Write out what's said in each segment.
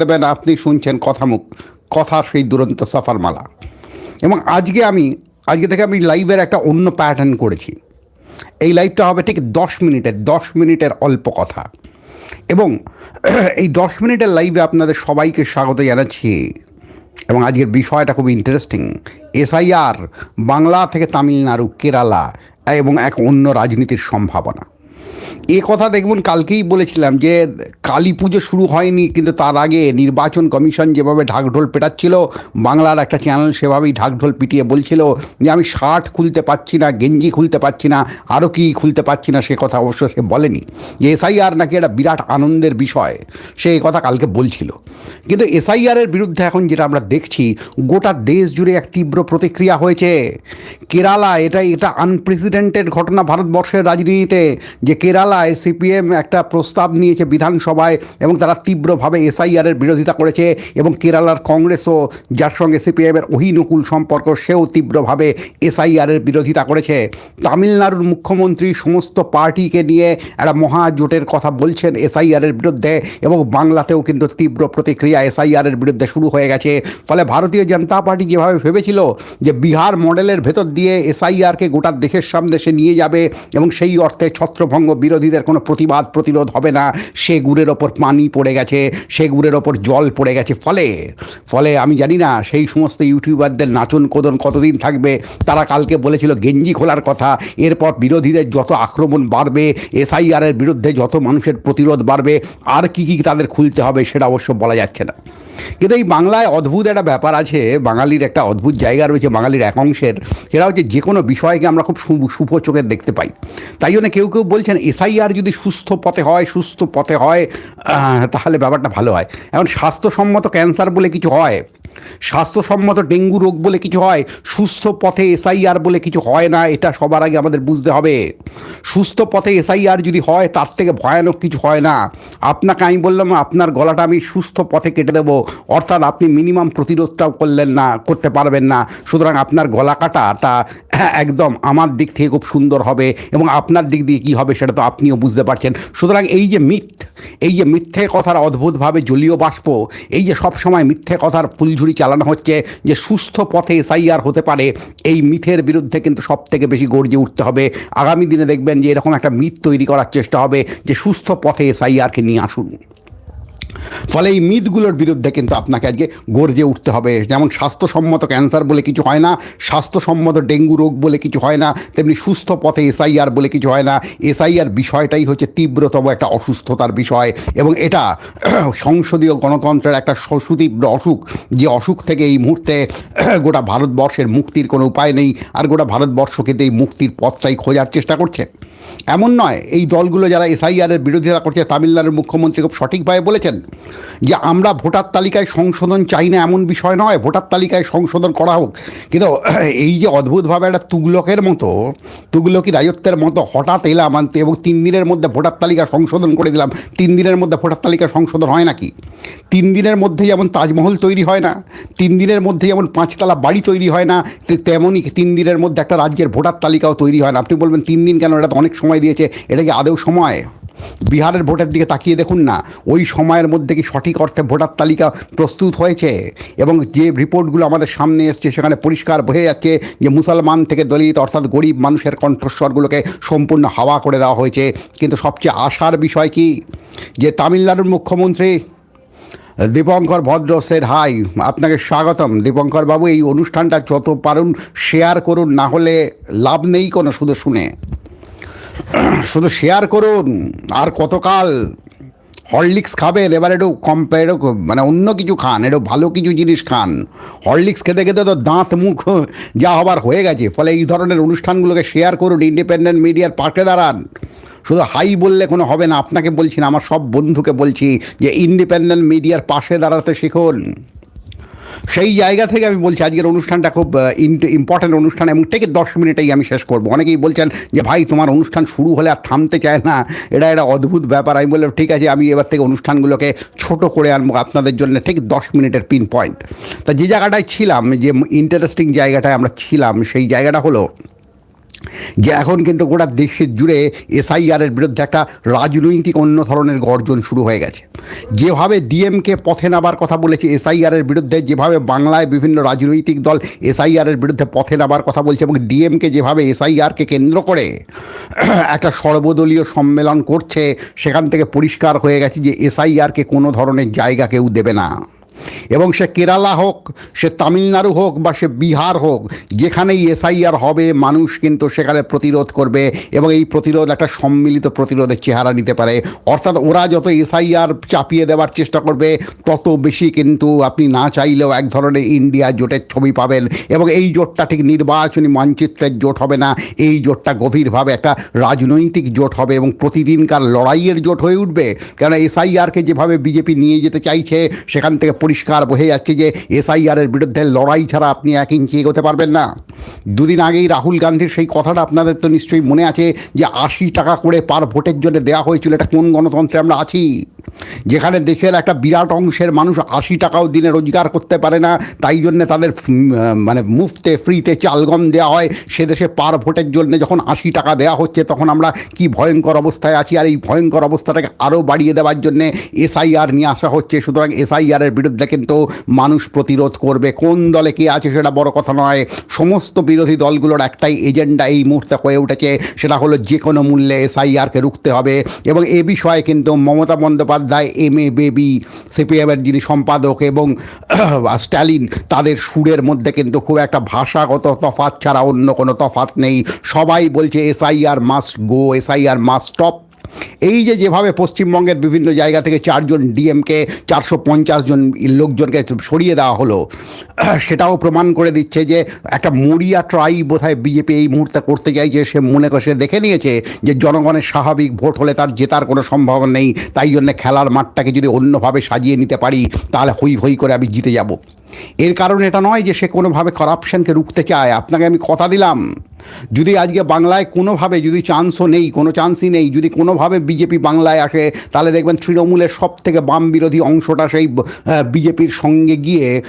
দেবেন, আপনি শুনছেন কথা মুখ কথা সেই দুরন্ত সফরমালা। এবং আজকে আমি, আজকে থেকে আমি লাইভের একটা অন্য প্যাটার্ন করেছি। এই লাইভটা হবে ঠিক দশ মিনিটের দশ মিনিটের অল্প কথা। এবং এই দশ মিনিটের লাইভে আপনাদের সবাইকে স্বাগত জানাচ্ছি। এবং আজকের বিষয়টা খুব ইন্টারেস্টিং এসআইআর বাংলা থেকে তামিলনাড়ু, কেরালা, এবং এক অন্য রাজনীতির সম্ভাবনা। এ কথা দেখুন কালকেই বলেছিলাম যে কালী পুজো শুরু হয়নি, কিন্তু তার আগে নির্বাচন কমিশন যেভাবে ঢাকঢোল পেটাচ্ছিল, বাংলার একটা চ্যানেল সেভাবেই ঢাকঢোল পিটিয়ে বলছিল যে আমি শার্ট খুলতে পারছি না, গেঞ্জি খুলতে পারছি না, আরও কি খুলতে পারছি না, সে কথা অবশ্য সে বলেনি। যে এসআইআর নাকি একটা বিরাট আনন্দের বিষয়, সে কথা কালকে বলছিল। কিন্তু এসআইআরের বিরুদ্ধে এখন যেটা আমরা দেখছি, গোটা দেশ জুড়ে এক তীব্র প্রতিক্রিয়া হয়েছে। কেরালা এটা এটা আনপ্রেসিডেন্টেড ঘটনা ভারতবর্ষের রাজনীতিতে, যে কেরালায় সিপিএম একটা প্রস্তাব নিয়েছে বিধানসভায় এবং তারা তীব্রভাবে এসআইআরের বিরোধিতা করেছে এবং কেরালার কংগ্রেসও যার সঙ্গে সিপিএমের অহিনুকূল সম্পর্ক, সেও তীব্রভাবে এসআইআরের বিরোধিতা করেছে। তামিলনাড়ুর মুখ্যমন্ত্রী সমস্ত পার্টিকে নিয়ে একটা মহাজোটের কথা বলছেন এসআইআরের বিরুদ্ধে এবং বাংলাতেও কিন্তু তীব্র প্রতিক্রিয়া এসআইআরের বিরুদ্ধে শুরু হয়ে গেছে। ফলে ভারতীয় জনতা পার্টি যেভাবে ভেবেছিল যে বিহার মডেলের ভেতর দিয়ে এসআইআরকে গোটা দেশের সামনে সে নিয়ে যাবে এবং সেই অর্থে ছত্রভঙ্গ বিরোধীদের কোনো প্রতিবাদ, প্রতিরোধ হবে না। সে গুড়ের ওপর পানি পড়ে গেছে, সে গুড়ের ওপর জল পড়ে গেছে। ফলে ফলে আমি জানি না, সেই সমস্ত ইউটিউবারদের নাচন কোদন কতদিন থাকবে? তারা কালকে বলেছিল গেঞ্জি খোলার কথা। এরপর বিরোধীদের যত আক্রমণ বাড়বে, এসআইআরের বিরুদ্ধে যত মানুষের প্রতিরোধ বাড়বে, আর কি কি তাদের খুলতে হবে সেটা অবশ্য বলা যাচ্ছে না। কিন্তু এই বাংলায় অদ্ভুত একটা ব্যাপার আছে, বাঙালির একটা অদ্ভুত জায়গা রয়েছে বাঙালির এক অংশের। সেটা হচ্ছে যে কোনো বিষয়কে আমরা খুব শুভ চোখে দেখতে পাই। তাই জন্য কেউ কেউ বলছেন এসআইআর যদি সুস্থ পথে হয়, সুস্থ পথে হয় তাহলে ব্যাপারটা ভালো হয়। এখন স্বাস্থ্যসম্মত ক্যান্সার বলে কিছু হয় স্বাস্থ্যসম্মত ডেঙ্গু রোগ বলে কিছু হয়, সুস্থ পথে এসআইআর বলে কিছু হয় না, এটা সবার আগে আমাদের বুঝতে হবে। সুস্থ পথে এসআইআর যদি হয়, তার থেকে ভয়ানক কিছু হয় না। আপনাকে আমি বললাম, আপনার গলাটা আমি সুস্থ পথে কেটে দেবো, অর্থাৎ আপনি মিনিমাম প্রতিরোধটাও করলেন না, করতে পারবেন না। সুতরাং আপনার গলা কাটাটা একদম আমার দিক থেকে খুব সুন্দর হবে এবং আপনার দিক দিয়ে কী হবে সেটা তো আপনিও বুঝতে পারছেন। সুতরাং এই যে মিথ এই যে মিথ্যে কথার অদ্ভুতভাবে জলীয় বাষ্প, এই যে সব সময় মিথ্যে কথার ফুলঝুরি চালানো হচ্ছে যে সুস্থ পথে এসআইআর হতে পারে। এই মিথের বিরুদ্ধে কিন্তু সব থেকে বেশি গর্জে উঠতে হবে। আগামী দিনে দেখবেন যে এরকম একটা মিথ তৈরি করার চেষ্টা হবে যে সুস্থ পথে এসআইআরকে নিয়ে আসুন। ফলে এই মিথগুলোর বিরুদ্ধে কিন্তু আপনাকে আজকে গর্জে উঠতে হবে। যেমন স্বাস্থ্যসম্মত ক্যান্সার বলে কিছু হয় না, স্বাস্থ্যসম্মত ডেঙ্গু রোগ বলে কিছু হয় না, তেমনি সুস্থ পথে এসআইআর বলে কিছু হয় না। এসআইআর বিষয়টাই হচ্ছে তীব্রতম একটা অসুস্থতার বিষয় এবং এটা সংসদীয় গণতন্ত্রের একটা সুতীব্র অসুখ। যে অসুখ থেকে এই মুহূর্তে গোটা ভারতবর্ষের মুক্তির কোনো উপায় নেই, আর গোটা ভারতবর্ষ কিন্তু এই মুক্তির পথটাই খোঁজার চেষ্টা করছে। এমন নয়, এই দলগুলো যারা এসআইআরের বিরোধিতা করছে, তামিলনাড়ুর মুখ্যমন্ত্রী খুব সঠিকভাবে বলেছেন যে আমরা ভোটার তালিকায় সংশোধন চাই না, এমন বিষয় নয়, ভোটার তালিকায় সংশোধন করা হোক। কিন্তু এই যে অদ্ভুতভাবে একটা তুগলকের মতো, তুগলকি রাজত্বের মতো হঠাৎ এলাম আনতে এবং তিন দিনের মধ্যে ভোটার তালিকা সংশোধন করে দিলাম, তিন দিনের মধ্যে ভোটার তালিকা সংশোধন হয় নাকি? তিন দিনের মধ্যে যেমন তাজমহল তৈরি হয় না, তিন দিনের মধ্যে যেমন পাঁচতলা বাড়ি তৈরি হয় না তেমনই তিন দিনের মধ্যে একটা রাজ্যের ভোটার তালিকাও তৈরি হয় না। আপনি বলবেন তিন দিন কেন? এটা তো অনেক সময় দিয়েছে, এটা কি আদৌ সময়? বিহারের ভোটের দিকে তাকিয়ে দেখুন না, ওই সময়ের মধ্যে কি সঠিক অর্থে ভোটার তালিকা প্রস্তুত হয়েছে? এবং যে রিপোর্টগুলো আমাদের সামনে এসছে, সেখানে পরিষ্কার বোঝা যাচ্ছে যে মুসলমান থেকে দলিত, অর্থাৎ গরিব মানুষের কণ্ঠস্বরগুলোকে সম্পূর্ণ হাওয়া করে দেওয়া হয়েছে। কিন্তু সবচেয়ে আশার বিষয় কি? যে তামিলনাড়ুর মুখ্যমন্ত্রী দীপঙ্কর ভদ্র সের হাই, আপনাকে স্বাগতম। দীপঙ্কর বাবু, এই অনুষ্ঠানটা যত পারুন শেয়ার করুন, না হলে লাভ নেই কোনো, শুধু শুনে। শুধু শেয়ার করুন, আর কতকাল হরলিক্স খাবেন, এবার একটু কম্পে একটু মানে অন্য কিছু খান, একটু ভালো কিছু জিনিস খান। হরলিক্স খেতে খেতে তো দাঁত, মুখ যা হবার হয়ে গেছে। ফলে এই ধরনের অনুষ্ঠানগুলোকে শেয়ার করুন ইন্ডিপেন্ডেন্ট মিডিয়ার পাশে দাঁড়ান। শুধু হাই বললে কোনো হবে না, আপনাকে বলছি না, আমার সব বন্ধুকে বলছি যে ইন্ডিপেন্ডেন্ট মিডিয়ার পাশে দাঁড়াতে শিখুন। সেই জায়গা থেকে আমি বলছি, আজকের অনুষ্ঠানটা খুব ইম্পর্টেন্ট অনুষ্ঠান এবং থেকে দশ মিনিটেই আমি শেষ করব। অনেকেই বলছেন যে, ভাই, তোমার অনুষ্ঠান শুরু হলে আর থামতে চায় না। এটা একটা অদ্ভুত ব্যাপার। আমি বললাম, ঠিক আছে, আমি এবার থেকে অনুষ্ঠানগুলোকে ছোট করে আনব আপনাদের জন্য ঠিক দশ মিনিটের পিন পয়েন্ট তা যে জায়গাটায় ছিলাম, যে ইন্টারেস্টিং জায়গাটায় আমরা ছিলাম, সেই জায়গাটা হলো যে এখন কিন্তু গোটা দেশের জুড়ে এসআইআরের বিরুদ্ধে একটা রাজনৈতিক অন্য ধরনের গর্জন শুরু হয়ে গেছে। যেভাবে ডিএমকে পথে নাবার কথা বলেছে, এসআইআরের বিরুদ্ধে যেভাবে বাংলায় বিভিন্ন রাজনৈতিক দল এসআইআরের বিরুদ্ধে পথে নাবার কথা বলছে এবং ডিএমকে যেভাবে এসআইআরকে কেন্দ্র করে একটা সর্বদলীয় সম্মেলন করছে, সেখান থেকে পরিষ্কার হয়ে গেছে যে এসআইআরকে কোনো ধরনের জায়গা কেউ দেবে না। এবং সে কেরালা হোক, সে তামিলনাড়ু হোক বা সে বিহার হোক, যেখানেই এসআইআর হবে, মানুষ কিন্তু সেখানে প্রতিরোধ করবে এবং এই প্রতিরোধ, একটা সম্মিলিত প্রতিরোধের চেহারা নিতে পারে। অর্থাৎ ওরা যত এসআইআর চাপিয়ে দেওয়ার চেষ্টা করবে, তত বেশি কিন্তু আপনি না চাইলেও এক ধরনের ইন্ডিয়া জোটের ছবি পাবেন এবং এই জোটটা ঠিক নির্বাচনী মানচিত্রের জোট হবে না, এই জোটটা গভীরভাবে একটা রাজনৈতিক জোট হবে এবং প্রতিদিনকার লড়াইয়ের জোট হয়ে উঠবে। কেন এসআইআরকে যেভাবে বিজেপি নিয়ে যেতে চাইছে, সেখান থেকে পরিষ্কার বোঝা যাচ্ছে যে এসআইআরের বিরুদ্ধে লড়াই ছাড়া আপনি এক ইঞ্চি এগোতে পারবেন না। দুদিন আগেই রাহুল গান্ধীর সেই কথাটা আপনাদের তো নিশ্চয়ই মনে আছে যে আশি টাকা করে পার ভোটের জন্য দেওয়া হয়েছিল। এটা কোন গণতন্ত্রে আমরা আছি? যেখানে দেশের একটা বিরাট অংশের মানুষ আশি টাকাও দিনে রোজগার করতে পারে না, তাই জন্যে তাদের মানে মুফতে ফ্রিতে চালগম দেওয়া হয়। সে দেশে পার ভোটের জন্য যখন আশি টাকা দেওয়া হচ্ছে, তখন আমরা কি ভয়ঙ্কর অবস্থায় আছি? আর এই ভয়ঙ্কর অবস্থাটাকে আরও বাড়িয়ে দেওয়ার জন্যে এসআইআর নিয়ে আসা হচ্ছে। সুতরাং এসআইআরের বিরুদ্ধে কিন্তু মানুষ প্রতিরোধ করবে। কোন দলে কে আছে সেটা বড় কথা নয়। সমস্ত বিরোধী দলগুলোর একটাই এজেন্ডা এই মুহূর্তে হয়ে উঠেছে। সেটা হলো যে কোনো মূল্যে এসআইআরকে রুখতে হবে এবং এ বিষয়ে কিন্তু মমতা বন্দ্যোপাধ্যায় এম এ বেবি সিপিএমের যিনি সম্পাদক এবং স্ট্যালিন, তাদের সুরের মধ্যে কিন্তু খুব একটা ভাষাগত তফাৎ ছাড়া অন্য কোনো তফাৎ নেই। সবাই বলছে SIR must go, SIR must stop. এই যে যেভাবে পশ্চিমবঙ্গের বিভিন্ন জায়গা থেকে চারজন ডিএমকে চারশো পঞ্চাশ জন লোকজনকে সরিয়ে দেওয়া হলো সেটাও প্রমাণ করে দিচ্ছে যে একটা মরিয়া ট্রাই বোধহয় বিজেপি এই মুহূর্তে করতে চাইছে সে মনে করে দেখে নিয়েছে যে জনগণের স্বাভাবিক ভোট হলে তার জেতার কোনো সম্ভাবনা নেই, তাই জন্য খেলার মাঠটাকে যদি অন্যভাবে সাজিয়ে নিতে পারি, তাহলে হই হই করে আমি জিতে যাব। এর কারণ এটা নয় যে সে কোনোভাবে করাপশনকে রুখতে চায়। আপনাকে আমি কথা দিলাম, যদি আজকে বাংলায় কোনোভাবে যদি চান্সও নেই, কোনো চান্সই নেই, যদি কোনোভাবে বিজেপি বাংলায় আসে, তাহলে দেখবেন তৃণমূলের সব থেকে বাম বিরোধী অংশটা সেই বিজেপির সঙ্গে গিয়ে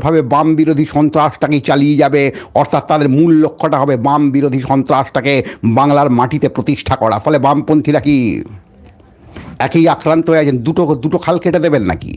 ভয়ঙ্করভাবে বাম বিরোধী সন্ত্রাসটাকে চালিয়ে যাবে। অর্থাৎ তাদের মূল লক্ষ্যটা হবে বাম বিরোধী সন্ত্রাসটাকে বাংলার মাটিতে প্রতিষ্ঠা করা। ফলে বামপন্থীরা কি? একই আক্রান্ত হয়ে আছেন? দুটো দুটো খাল কেটে দেবেন নাকি?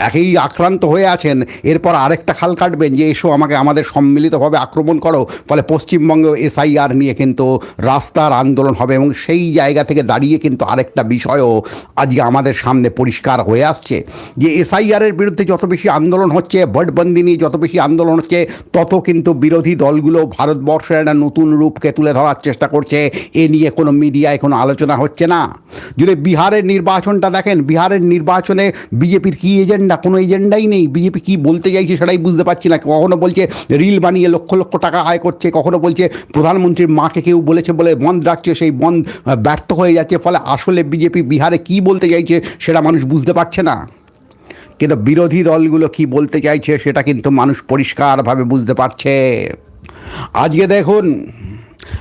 একেই আক্রান্ত হয়ে আছেন, এরপর আরেকটা খাল কাটবেন, যে এসো আমাকে আমাদের সম্মিলিতভাবে আক্রমণ করো। ফলে পশ্চিমবঙ্গে এসআইআর নিয়ে কিন্তু রাস্তার আন্দোলন হবে এবং সেই জায়গা থেকে দাঁড়িয়ে কিন্তু আরেকটা বিষয়ও আজকে আমাদের সামনে পরিষ্কার হয়ে আসছে। যে এসআইআরের বিরুদ্ধে যত বেশি আন্দোলন হচ্ছে ভোটবন্দি নিয়ে যত বেশি আন্দোলন হচ্ছে, তত কিন্তু বিরোধী দলগুলো ভারতবর্ষের একটা নতুন রূপকে তুলে ধরার চেষ্টা করছে। এ নিয়ে কোনো মিডিয়ায় কোনো আলোচনা হচ্ছে না। যদি বিহারের নির্বাচনটা দেখেন, বিহারের নির্বাচনে বিজেপির কী এজেন্ডা কোনো এজেন্ডাই নেই। বিজেপি কী বলতে চাইছে সেটাই বুঝতে পারছি না। কখনো বলছে রিল বানিয়ে লক্ষ লক্ষ টাকা আয় করছে, কখনো বলছে প্রধানমন্ত্রীর মাকে কেউ বলেছে বলে বন্ধ রাখছে, সেই বন্ধ ব্যর্থ হয়ে যাচ্ছে। ফলে আসলে বিজেপি বিহারে কী বলতে চাইছে সেটা মানুষ বুঝতে পারছে না। কিন্তু বিরোধী দলগুলো কি বলতে চাইছে সেটা কিন্তু মানুষ পরিষ্কারভাবে বুঝতে পারছে। আজকে দেখুন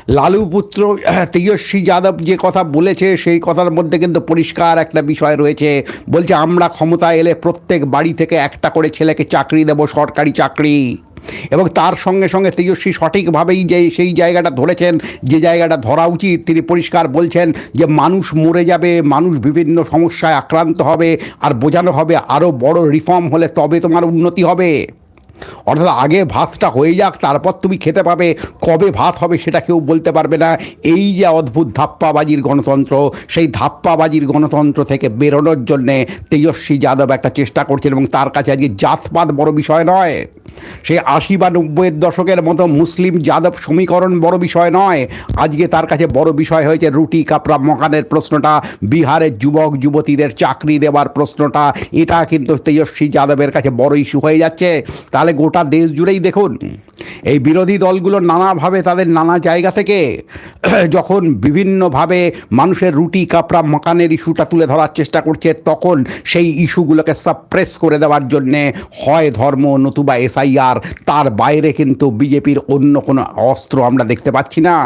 লালু পুত্র তেজস্বী যাদব যে কথা বলেছে, সেই কথার মধ্যে কিন্তু পরিষ্কার একটা বিষয় রয়েছে। বলছে, আমরা ক্ষমতা এলে প্রত্যেক বাড়ি থেকে একটা করে ছেলেকে চাকরি দেব, সরকারি চাকরি। এবং তার সঙ্গে সঙ্গে তেজস্বী সঠিকভাবেই যে সেই জায়গাটা ধরেছেন, যে জায়গাটা ধরা উচিত, তিনি পরিষ্কার বলছেন যে, মানুষ মরে যাবে, মানুষ বিভিন্ন সমস্যায় আক্রান্ত হবে, আর বোঝানো হবে আরও বড় রিফর্ম হলে তবে তোমার উন্নতি হবে। অর্থাৎ আগে ভাতটা হয়ে যাক, তারপর তুমি খেতে পাবে। কবে ভাত হবে সেটা কেউ বলতে পারবে না। এই যে অদ্ভুত ধাপ্পাবাজির গণতন্ত্র, সেই ধাপ্পাবাজির গণতন্ত্র থেকে বেরোনোর জন্যে তেজস্বী যাদব একটা চেষ্টা করছেন এবং তার কাছে আজকে জাতপাত বড় বিষয় নয়। সেই আশি বা নব্বইয়ের দশকের মতো মুসলিম যাদব সমীকরণ বড় বিষয় নয়। আজকে তার কাছে বড় বিষয় হয়েছে রুটি কাপড়া মকানের প্রশ্নটা, বিহারের যুবক যুবতীদের চাকরি দেওয়ার প্রশ্নটা। এটা কিন্তু তেজস্বী যাদবের কাছে বড় ইস্যু হয়ে যাচ্ছে। তাহলে গোটা দেশ জুড়েই দেখুন, এই বিরোধী দলগুলো নানাভাবে তাদের নানা জায়গা থেকে যখন বিভিন্নভাবে মানুষের রুটি, কাপড়া, মকানের ইস্যুটা তুলে ধরার চেষ্টা করছে, তখন সেই ইস্যুগুলোকে সাপ্রেস করে দেওয়ার জন্যে হয় ধর্ম নতুবা এসআইআর তার বাইরে কিন্তু বিজেপির অন্য কোনো অস্ত্র আমরা দেখতে পাচ্ছি না।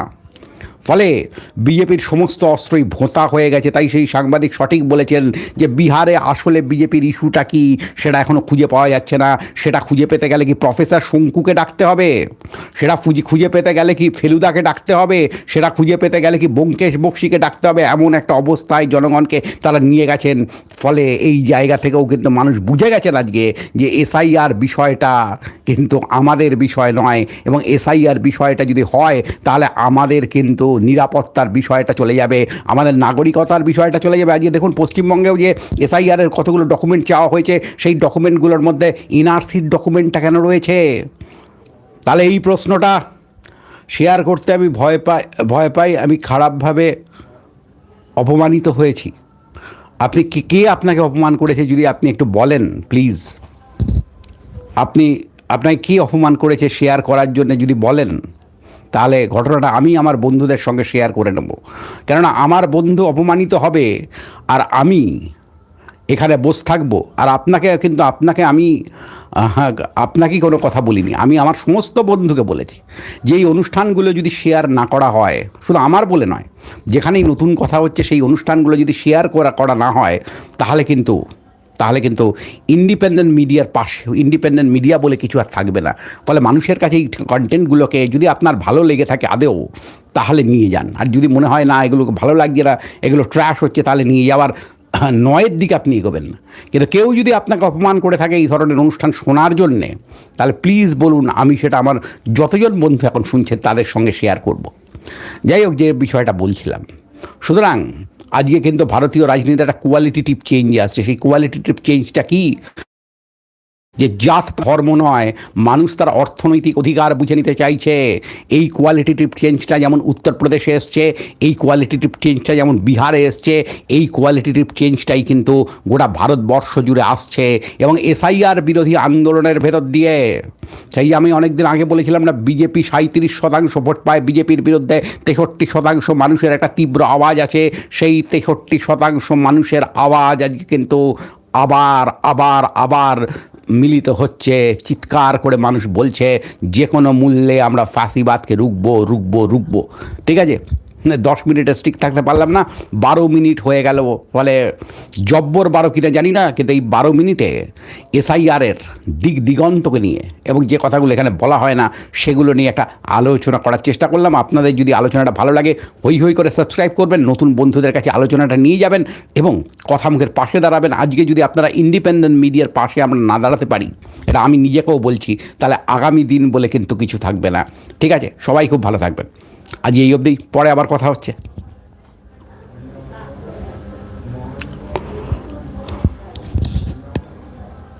ফলে বিজেপির সমস্ত অস্ত্রই ভোঁতা হয়ে গেছে। তাই সেই সাংবাদিক সঠিক বলেছেন যে বিহারে আসলে বিজেপির ইস্যুটা কি, সেটা এখনও খুঁজে পাওয়া যাচ্ছে না। সেটা খুঁজে পেতে গেলে কি প্রফেসর শঙ্কুকে ডাকতে হবে? সেটা খুঁজে খুঁজে পেতে গেলে কি ফেলুদাকে ডাকতে হবে? সেটা খুঁজে পেতে গেলে কি ব্যোমকেশ বক্সিকে ডাকতে হবে? এমন একটা অবস্থায় জনগণকে তারা নিয়ে গেছেন। ফলে এই জায়গা থেকেও কিন্তু মানুষ বুঝে গেছেন আজকে যে এসআইআর বিষয়টা কিন্তু আমাদের বিষয় নয় এবং এসআইআর বিষয়টা যদি হয়, তাহলে আমাদের কিন্তু নিরাপত্তার বিষয়টা চলে যাবে, আমাদের নাগরিকতার বিষয়টা চলে যাবে। আজকে দেখুন, পশ্চিমবঙ্গেও যে এসআইআরের কতগুলো ডকুমেন্ট চাওয়া হয়েছে, সেই ডকুমেন্টগুলোর মধ্যে এনআরসির ডকুমেন্টটা কেন রয়েছে? তাহলে এই প্রশ্নটা শেয়ার করতে আমি ভয় পাই ভয় পাই, আমি খারাপভাবে অপমানিত হয়েছি। আপনি কে কে আপনাকে অপমান করেছে যদি আপনি একটু বলেন প্লিজ আপনি, আপনাকে কী অপমান করেছে শেয়ার করার জন্য যদি বলেন? তাহলে ঘটনাটা আমি আমার বন্ধুদের সঙ্গে শেয়ার করে নেব। কেননা আমার বন্ধু অপমানিত হবে আর আমি এখানে বসে থাকব। আর আপনাকে কিন্তু আপনাকে আমি আপনাকেই কোনো কথা বলিনি। আমি আমার সমস্ত বন্ধুকে বলেছি। যে এই অনুষ্ঠানগুলো যদি শেয়ার না করা হয়, শুধু আমার বলে নয়, যেখানেই নতুন কথা হচ্ছে, সেই অনুষ্ঠানগুলো যদি শেয়ার করা করা না হয়, তাহলে কিন্তু তাহলে কিন্তু ইন্ডিপেন্ডেন্ট মিডিয়ার পাশে ইন্ডিপেন্ডেন্ট মিডিয়া বলে কিছু আর থাকবে না। ফলে মানুষের কাছে এই কন্টেন্টগুলোকে যদি আপনার ভালো লেগে থাকে আদেও, তাহলে নিয়ে যান। আর যদি মনে হয়, না, এগুলো ভালো লাগছে না, এগুলো ট্র্যাশ হচ্ছে, তাহলে নিয়ে যাওয়ার নয়ের দিকে আপনি এগোবেন না। কিন্তু কেউ যদি আপনাকে অপমান করে থাকে এই ধরনের অনুষ্ঠান শোনার জন্যে, তাহলে প্লিজ বলুন, আমি সেটা আমার যতজন বন্ধু এখন শুনছেন তাদের সঙ্গে শেয়ার করব। যাই হোক, যে বিষয়টা বলছিলাম। সুতরাং আজকে কিন্তু ভারতীয় রাজনীতি একটা কোয়ালিটি টিপ চেঞ্জ আসছে। সেই কোয়ালিটি টিপ চেঞ্জটা কি? যে জাত, ধর্ম নয়, মানুষ তার অর্থনৈতিক অধিকার বুঝে নিতে চাইছে। এই কোয়ালিটিটিভ চেঞ্জটা যেমন উত্তরপ্রদেশে এসছে, এই কোয়ালিটিটিভ চেঞ্জটা যেমন বিহারে এসছে, এই কোয়ালিটিটিভ চেঞ্জটাই কিন্তু গোটা ভারতবর্ষ জুড়ে আসছে এবং এসআইআর বিরোধী আন্দোলনের ভেতর দিয়ে। সেই আমি অনেকদিন আগে বলেছিলাম না, বিজেপি সাঁত্রিশ শতাংশ ভোট পায়, বিজেপির বিরুদ্ধে তেষট্টি শতাংশ মানুষের একটা তীব্র আওয়াজ আছে, সেই তেষট্টি শতাংশ মানুষের আওয়াজ আজকে কিন্তু আবার আবার আবার মিলিত হচ্ছে, চিৎকার করে মানুষ বলছে, যে কোনো মূল্যে আমরা ফাঁসিবাদকে রুখবো রুখবো রুখবো। ঠিক আছে? দশ মিনিটে স্টিক থাকতে পারলাম না, বারো মিনিট হয়ে গেল, বলে জব্বর বারো কিনা জানি না, কিন্তু এই বারো মিনিটে এসআইআরের দিক দিগন্তকে নিয়ে এবং যে কথাগুলো এখানে বলা হয় না, সেগুলো নিয়ে একটা আলোচনা করার চেষ্টা করলাম। আপনাদের যদি আলোচনাটা ভালো লাগে, হই হই করে সাবস্ক্রাইব করবেন, নতুন বন্ধুদের কাছে আলোচনাটা নিয়ে যাবেন এবং কথা মুখের পাশে দাঁড়াবেন। আজকে যদি আপনারা ইন্ডিপেন্ডেন্ট মিডিয়ার পাশে আমরা না দাঁড়াতে পারি, এটা আমি নিজেকেও বলছি, তাহলে আগামী দিন বলে কিন্তু কিছু থাকবে না। ঠিক আছে, সবাই খুব ভালো থাকবেন। আজ এই অবধি পরে আবার কথা হচ্ছে।